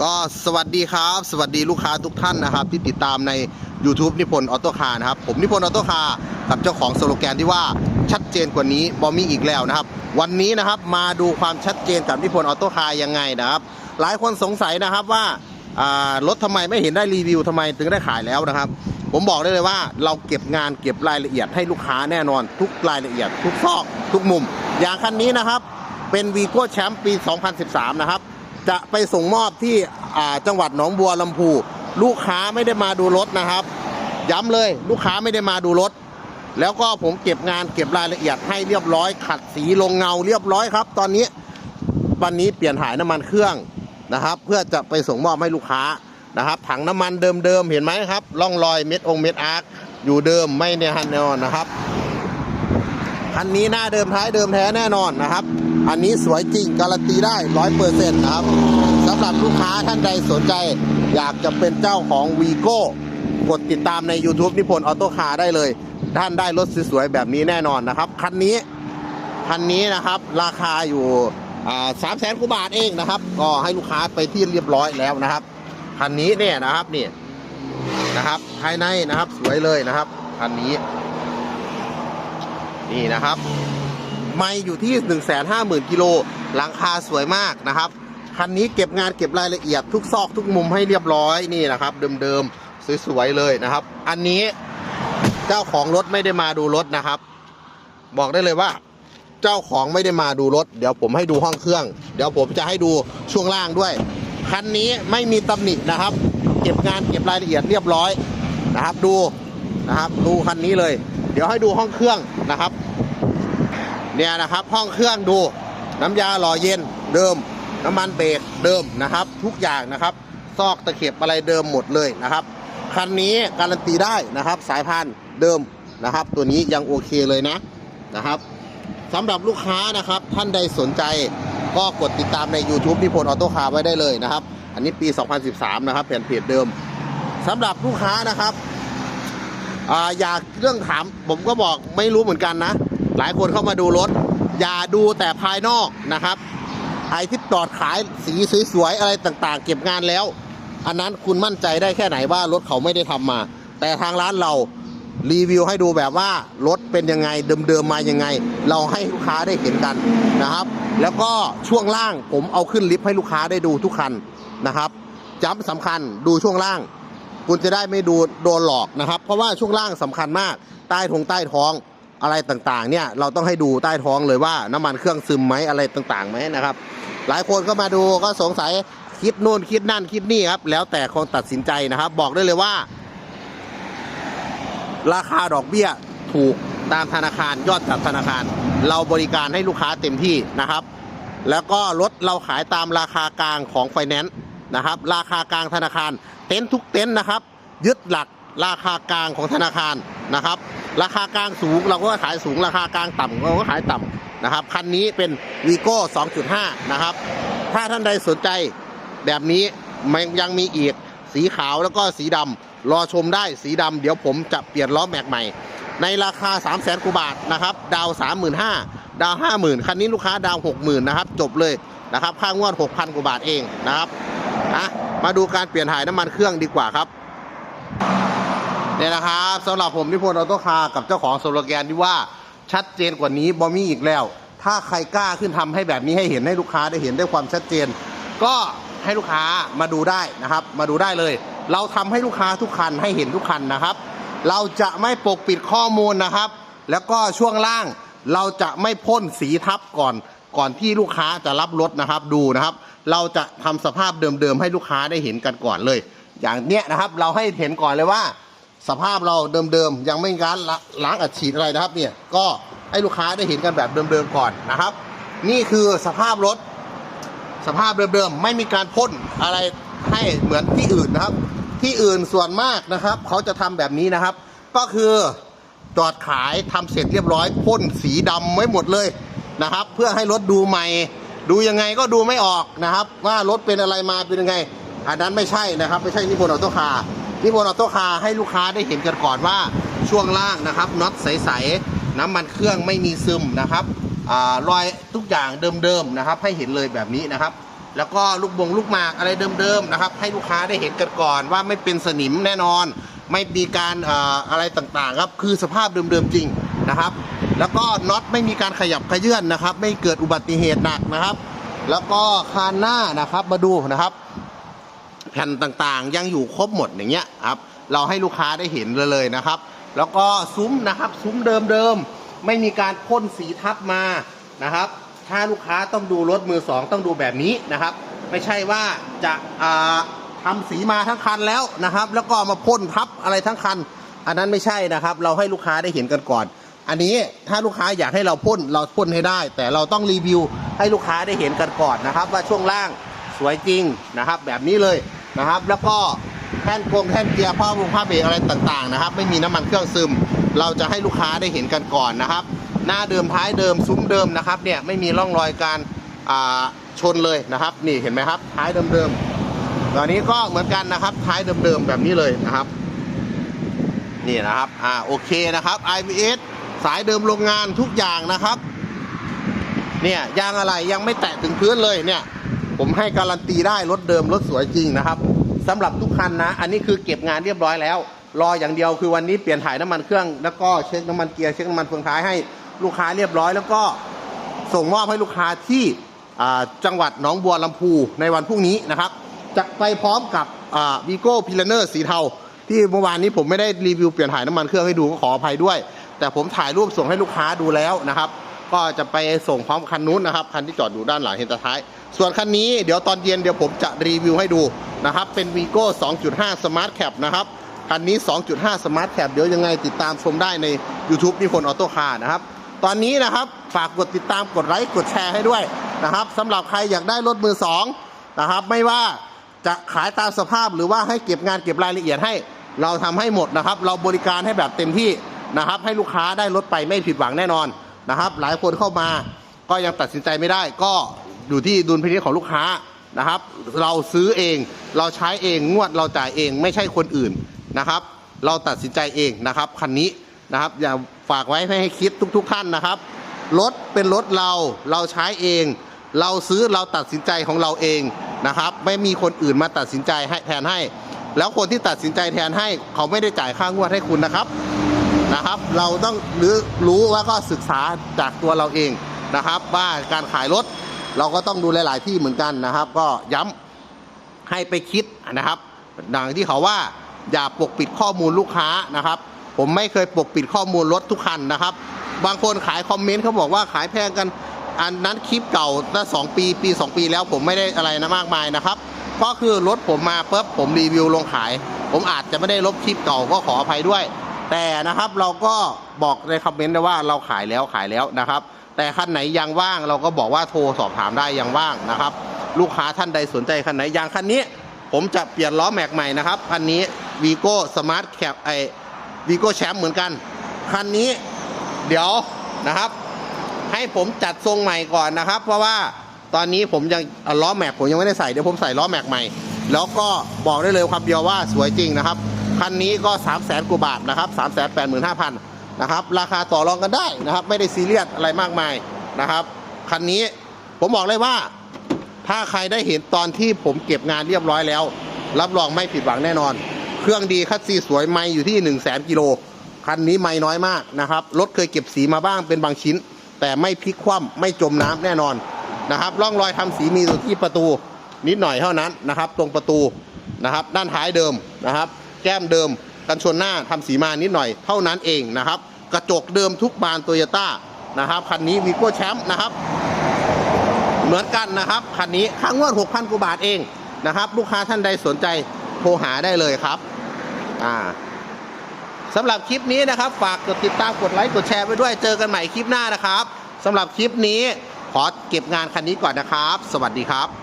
ก็สวัสดีครับ สวัสดีลูกค้าทุกท่านนะครับ ที่ติดตามใน YouTube นิพนธ์ออโต้คาร์นะครับ ผมนิพนธ์ออโต้คาร์กับเจ้าของสโลแกนที่ว่าชัดเจนกว่านี้บอมีอีกแล้วนะครับ วันนี้นะครับมาดูความชัดเจนกับนิพนธ์ออโต้คาร์ยังไงนะครับ หลายคนสงสัยนะครับว่ารถทำไมไม่เห็นได้รีวิวทำไมถึงได้ขายแล้วนะครับ ผมบอกได้เลยว่าเราเก็บงานเก็บรายละเอียดให้ลูกค้าแน่นอน ทุกรายละเอียด ทุกซอกทุกมุม อย่างคันนี้นะครับเป็นวีโก้แชมป์ปี 2013 นะครับ จะไปส่งมอบที่จังหวัดหนองบัวลำพูลูกค้าไม่ได้มาดูรถนะครับ ย้ำเลยลูกค้าไม่ได้มาดูรถ แล้วก็ผมเก็บงานเก็บรายละเอียดให้เรียบร้อย ขัดสีลงเงาเรียบร้อยครับ ตอนนี้วันนี้เปลี่ยนถ่ายน้ำมันเครื่องนะครับ เพื่อจะไปส่งมอบให้ลูกค้านะครับ ถังน้ำมันเดิมๆเห็นไหมครับร่องรอยเม็ดองเม็ดอาร์คอยู่เดิมไม่เนี่ยฮันแนอนนะครับ คันนี้หน้าเดิมท้ายเดิมแท้แน่นอนนะครับ อันนี้สวยจริงการันตีได้ร้อยเปอร์เซ็นต์นะครับสำหรับลูกค้าท่านใดสนใจ อยากจะเป็นเจ้าของวีโก้กดติดตามใน YouTube นิพนธ์ออโต้คาร์ได้เลย ท่านได้รถสวยๆแบบนี้แน่นอนนะครับ คันนี้คันนี้นะครับราคาอยู่สามแสนกว่าบาทเองนะครับ ก็ให้ลูกค้าไปที่เรียบร้อยแล้วนะครับคันนี้เนี่ยนะครับนี่นะครับ ภายในนะครับสวยเลยนะครับคันนี้ นี่นะครับ ไม่อยู่ที่ 1 5 0 0 0 0กิโลหลังคาสวยมากนะครับ คันนี้เก็บงานเก็บรายละเอียดทุกซอกทุกมุมให้เรียบร้อยนี่นะครับ เดิมๆสวยๆเลยนะครับ อันนี้เจ้าของรถไม่ได้มาดูรถนะครับ บอกได้เลยว่า เจ้าของไม่ได้มาดูรถ เดี๋ยวผมให้ดูห้องเครื่อง เดี๋ยวผมจะให้ดูช่วงล่างด้วยคันนี้ไม่มีตำหนินะครับ เก็บงานเก็บรายละเอียดเรียบร้อยนะครับ ดูนะครับ ดูคันนี้เลย เดี๋ยวให้ดูห้องเครื่องนะครับ เนี่ยนะครับห้องเครื่องดูน้ำยาหล่อเย็นเดิม น้ำมันเบรกเดิมนะครับ ทุกอย่างนะครับซอกตะเข็บอะไรเดิมหมดเลยนะครับคันนี้การันตีได้นะครับ สายพานเดิมนะครับ ตัวนี้ยังโอเคเลยนะนะครับสำหรับลูกค้านะครับ ท่านใดสนใจก็กดติดตามใน YouTube นิพนธ์ออโต้คาร์ไว้ได้เลยนะครับ อันนี้ปี 2013 นะครับแผ่นเพจเดิมสำหรับลูกค้านะครับ อ่าอยากเรื่องถามผมก็บอกไม่รู้เหมือนกันนะ หลายคนเข้ามาดูรถ อย่าดูแต่ภายนอกนะครับไอที่จอดขายสีสวยๆอะไรต่างๆ เก็บงานแล้ว อันนั้นคุณมั่นใจได้แค่ไหนว่ารถเขาไม่ได้ทำมา แต่ทางร้านเรารีวิวให้ดูแบบว่ารถเป็นยังไงเดิมๆมายังไง เราให้ลูกค้าได้เห็นกันนะครับ แล้วก็ช่วงล่างผมเอาขึ้นลิฟต์ให้ลูกค้าได้ดูทุกคันนะครับจำสำคัญดูช่วงล่าง คุณจะได้ไม่ดูโดนหลอกนะครับ เพราะว่าช่วงล่างสำคัญมากใต้ทงใต้ท้องอะไรต่างๆ เนี่ยเราต้องให้ดูใต้ท้องเลยว่าน้ำมันเครื่องซึมไหมอะไรต่างๆไหมนะครับ หลายคนก็มาดูก็สงสัยคิดนู่นคิดนั่นคิดนี่ครับ แล้วแต่คนตัดสินใจนะครับ บอกได้เลยว่า ราคาดอกเบี้ยถูกตามธนาคารยอดจากธนาคาร เราบริการให้ลูกค้าเต็มที่นะครับ แล้วก็รถเราขายตามราคากลางของไฟแนนซ์ นะครับ ราคากลางธนาคาร เต็นท์ทุกเต็นท์นะครับ ยึดหลักราคากลางของธนาคารนะครับ ราคากลางสูงเราก็ขายสูง ราคากลางต่ำเราก็ขายต่ำนะครับคันนี้เป็นวีโก้2.5 นะครับ ถ้าท่านใดสนใจแบบนี้มันยังมีอีกสีขาวแล้วก็สีดำรอชมได้สีดำเดี๋ยวผมจะเปลี่ยนล้อแม็กใหม่ ในราคา 3 0 0 0 0 0กว่าบาทนะครับ ดาว 35,000 ดาว 50,000 คันนี้ลูกค้าดาว 60,000 นะครับ จบเลยนะครับ ค่างวด 6,000 กว่าบาทเองนะครับ อะมาดูการเปลี่ยนถ่ายน้ำมันเครื่องดีกว่าครับเนี่ยนะครับสำหรับผมนิพนธ์ออโต้คาร์กับเจ้าของสโลแกนที่ว่าชัดเจนกว่านี้บอมี่อีกแล้ว ถ้าใครกล้าขึ้นทำให้แบบนี้ให้เห็นให้ลูกค้าได้เห็นได้ความชัดเจน ก็ให้ลูกค้ามาดูได้นะครับ มาดูได้เลย เราทำให้ลูกค้าทุกคันให้เห็นทุกคันนะครับ เราจะไม่ปกปิดข้อมูลนะครับ แล้วก็ช่วงล่างเราจะไม่พ่นสีทับก่อน ก่อนที่ลูกค้าจะรับรถนะครับดูนะครับ เราจะทำสภาพเดิมๆให้ลูกค้าได้เห็นกันก่อนเลย อย่างเนี้ยนะครับเราให้เห็นก่อนเลยว่า สภาพเราเดิมๆยังไม่มีการล้างอัดฉีดอะไรนะครับเนี่ยก็ให้ลูกค้าได้เห็นกันแบบเดิมๆก่อนนะครับ นี่คือสภาพรถ สภาพเดิมๆไม่มีการพ่นอะไรให้เหมือนที่อื่นนะครับ ที่อื่นส่วนมากนะครับ เขาจะทำแบบนี้นะครับ ก็คือจอดขายทำเสร็จเรียบร้อยพ่นสีดำไว้หมดเลย นะครับ เพื่อให้รถดูใหม่ ดูยังไงก็ดูไม่ออกนะครับ ว่ารถเป็นอะไรมาเป็นยังไง อันนั้นไม่ใช่นะครับ ไม่ใช่นิพนธ์ออโต้คาร์นิพนธ์ออโต้คาร์ให้ลูกค้าได้เห็นกันก่อนว่าช่วงล่างนะครับน็อตใสๆน้ำมันเครื่องไม่มีซึมนะครับอรอยทุกอย่างเดิมๆนะครับ ให้เห็นเลยแบบนี้นะครับ แล้วก็ลูกบงลูกหมากอะไรเดิมๆนะครับ ให้ลูกค้าได้เห็นกันก่อนว่าไม่เป็นสนิมแน่นอน ไม่มีการออะไรต่างๆครับคือสภาพเดิมๆจริงนะครับ แล้วก็น็อตไม่มีการขยับขยื่นนะครับ ไม่เกิดอุบัติเหตุหนักนะครับ แล้วก็คานหน้านะครับมาดูนะครับ แผ่นต่างๆยังอยู่ครบหมดอย่างเงี้ยครับ เราให้ลูกค้าได้เห็นเลยนะครับ แล้วก็ซุ้มนะครับ ซุ้มเดิมๆไม่มีการพ่นสีทับมานะครับ ถ้าลูกค้าต้องดูรถมือสองต้องดูแบบนี้นะครับ ไม่ใช่ว่าจะาทำสีมาทั้งคันแล้วนะครับ แล้วก็มาพ่นทับอะไรทั้งคัน อันนั้นไม่ใช่นะครับ เราให้ลูกค้าได้เห็นกันก่อน อันนี้ถ้าลูกค้าอยากให้เราพ่นเราพ่นให้ได้ แต่เราต้องรีวิวให้ลูกค้าได้เห็นกันก่อนนะครับ ว่าช่วงล่างสวยจริงนะครับ แบบนี้เลยนะครับ แล้วก็แท่นกงแท่นเกียร์ผ้าวงผ้าเบรกอะไรต่างๆนะครับ ไม่มีน้ำมันเครื่องซึม เราจะให้ลูกค้าได้เห็นกันก่อนนะครับ หน้าเดิมท้ายเดิมซุ้มเดิมนะครับเนี่ยไม่มีร่องรอยการชนเลยนะครับ นี่เห็นไหมครับ ท้ายเดิมๆตอนนี้ก็เหมือนกันนะครับ ท้ายเดิมๆแบบนี้เลยนะครับ นี่นะครับอ่าโอเคนะครับ IBS สายเดิมโรงงานทุกอย่างนะครับ เนี่ยยางอะไรยังไม่แตะถึงพื้นเลยเนี่ย ผมให้การันตีได้รถเดิมรถสวยจริงนะครับสำหรับทุกคันนะ อันนี้คือเก็บงานเรียบร้อยแล้ว รออย่างเดียวคือวันนี้เปลี่ยนถ่ายน้ำมันเครื่องแล้วก็เช็คน้ำมันเกียร์เช็คน้ำมันเฟืองท้ายให้ลูกค้าเรียบร้อย แล้วก็ส่งมอบให้ลูกค้าที่จังหวัดหนองบัวลำพูในวันพรุ่งนี้นะครับจะไปพร้อมกับวีโก้พิลเนอร์สีเทาที่เมื่อวานนี้ผมไม่ได้รีวิวเปลี่ยนถ่ายน้ำมันเครื่องให้ดูก็ขออภัยด้วย แต่ผมถ่ายรูปส่งให้ลูกค้าดูแล้วนะครับ ก็จะไปส่งพร้อมคันนู้นนะครับ คันที่จอดอยู่ด้านหลังเห็นตท้าย ส่วนคันนี้เดี๋ยวตอนเย็นเดี๋ยวผมจะรีวิวให้ดูนะครับ เป็น Vigo 2.5 Smart Cap นะครับ คันนี้ 2.5 Smart Cap เดี๋ยวยังไงติดตามชมได้ใน YouTube นิพนธ์ออโต้คาร์นะครับ ตอนนี้นะครับฝากกดติดตามกดไลค์กดแชร์ให้ด้วยนะครับสำหรับใครอยากได้รถมือสองนะครับไม่ว่าจะขายตามสภาพหรือว่าให้เก็บงานเก็บรายละเอียดให้ เราทำให้หมดนะครับ เราบริการให้แบบเต็มที่ นะครับ ให้ลูกค้าได้รถไปไม่ผิดหวังแน่นอนนะครับ หลายคนเข้ามาก็ยังตัดสินใจไม่ได้ ก็อยู่ที่ดุลพินิจของลูกค้านะครับ เราซื้อเองเราใช้เองงวดเราจ่ายเองไม่ใช่คนอื่นนะครับ เราตัดสินใจเองนะครับคันนี้นะครับ อย่าฝากไว้ให้คิดทุก ๆ ท่านนะครับรถเป็นรถเราเราใช้เอง เราซื้อเราตัดสินใจของเราเองนะครับ ไม่มีคนอื่นมาตัดสินใจให้แทนให้ แล้วคนที่ตัดสินใจแทนให้ เขาไม่ได้จ่ายค่างวดให้คุณนะครับ นะครับ เราต้องรู้รู้แล้วก็ศึกษาจากตัวเราเองนะครับ ว่าการขายรถเราก็ต้องดูหลาย ๆ ที่เหมือนกันนะครับ ก็ย้ำให้ไปคิดนะครับดังที่เขาว่าอย่าปกปิดข้อมูลลูกค้านะครับ ผมไม่เคยปกปิดข้อมูลรถทุกคันนะครับ บางคนขายคอมเมนต์เขาบอกว่าขายแพงกันอันนั้นคลิปเก่าตั้งสองปีปี 2 ปีแล้วผมไม่ได้อะไรนะมากมายนะครับก็คือรถผมมาปุ๊บผมรีวิวลงขาย ผมอาจจะไม่ได้ลบคลิปเก่าก็ขออภัยด้วย แต่นะครับเราก็บอกในคอมเมนต์ได้ว่าเราขายแล้วขายแล้วนะครับ แต่คันไหนยังว่างเราก็บอกว่าโทรสอบถามได้ยังว่างนะครับ ลูกค้าท่านใดสนใจคันไหนอย่างคันนี้ ผมจะเปลี่ยนล้อแม็กใหม่นะครับคันนี้ Vigo Smart Cap ไอ Vigo Champ เหมือนกันคันนี้เดี๋ยวนะครับ ให้ผมจัดทรงใหม่ก่อนนะครับ เพราะว่าตอนนี้ผมยังล้อแม็กผมยังไม่ได้ใส่เดี๋ยวผมใส่ล้อแม็กใหม่ แล้วก็บอกได้เลยคำเดียวว่าสวยจริงนะครับ คันนี้ก็ 3 0 0แสนกว่าบาทนะครับ3 8 5 0 0 0นะครับ ราคาต่อรองกันได้นะครับ ไม่ได้ซีเรียสอะไรมากมายนะครับ คันนี้ผมบอกเลยว่า ถ้าใครได้เห็นตอนที่ผมเก็บงานเรียบร้อยแล้ว รับรองไม่ผิดหวังแน่นอน เครื่องดีคัดซีสวยไม่อยู่ที่ 1 0 0 0 0แสนกิโลคันนี้ไม่น้อยมากนะครับ รถเคยเก็บสีมาบ้างเป็นบางชิ้น แต่ไม่พลิกคว่ำไม่จมน้ำแน่นอนนะครับร่องรอยทำสีมีอยู่ที่ประตูนิดหน่อยเท่านั้นนะครับ ตรงประตูนะครับ ด้านท้ายเดิมนะครับ แก้มเดิม กันชนหน้าทำสีมานิดหน่อย เท่านั้นเองนะครับ กระจกเดิมทุกบานโตโยต้านะครับคันนี้วีโก้แชมป์นะครับ เหมือนกันนะครับคันนี้ค่างวด 6,000กว่าบาทเองนะครับ ลูกค้าท่านใดสนใจโทรหาได้เลยครับอ่าสำหรับคลิปนี้นะครับ ฝากกดติดตามกดไลค์กดแชร์ไปด้วยเจอกันใหม่คลิปหน้านะครับสำหรับคลิปนี้ขอเก็บงานคันนี้ก่อนนะครับ สวัสดีครับ